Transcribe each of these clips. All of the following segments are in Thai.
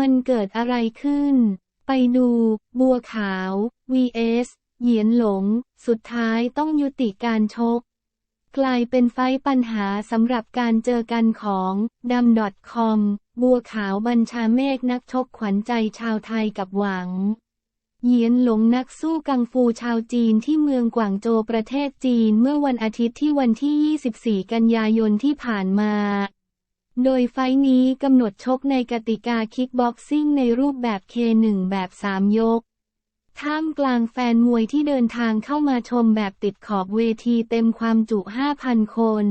มันเกิดอะไรขึ้น ไปดู บัวขาว vs เหยียนหลง สุดท้ายต้องยุติการชก กลายเป็นไฟปัญหาสำหรับการเจอกันของดำ .com บัวขาวบัญชาเมฆนักชกขวัญใจชาวไทยกับหวัง เหยียนหลงนักสู้กังฟูชาวจีนที่เมืองกวางโจวประเทศจีนเมื่อวันอาทิตย์ที่วันที่ 24 กันยายนที่ผ่านมา โดยไฟนี้กำหนดชกในกติกาคิกบ็อกซิ่งในรูปแบบ K1 แบบ 3 ยก ท่ามกลางแฟนมวยที่เดินทางเข้ามาชมแบบติดขอบเวทีเต็มความจุ 5,000 คน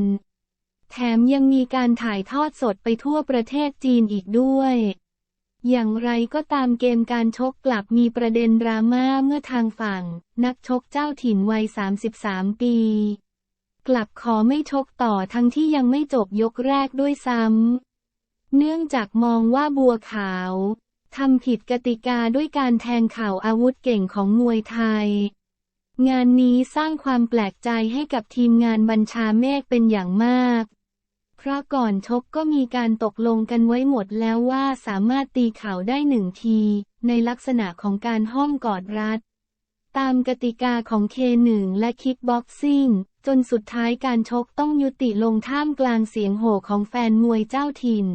แถมยังมีการถ่ายทอดสดไปทั่วประเทศจีนอีกด้วยอย่างไรก็ตามเกมการชกกลับมีประเด็นดราม่าเมื่อทางฝั่ง นักชกเจ้าถิ่นวัย 33 ปี กลับขอไม่ชกต่อทั้งที่ยังไม่จบยกแรกด้วยซ้ำ เนื่องจากมองว่าบัวขาวทำผิดกติกาด้วยการแทงเข่าอาวุธเก่งของมวยไทย งานนี้สร้างความแปลกใจให้กับทีมงานบัญชาเมฆเป็นอย่างมาก เพราะก่อนชกก็มีการตกลงกันไว้หมดแล้วว่าสามารถตีเข่าได้หนึ่งที ในลักษณะของการห้อมกอดรัด ตามกติกาของ K1 และคิกบ็อกซิ่ง จนสุดท้ายการชกต้องยุติลงท่ามกลางเสียงโห่ของแฟนมวยเจ้าถิ่น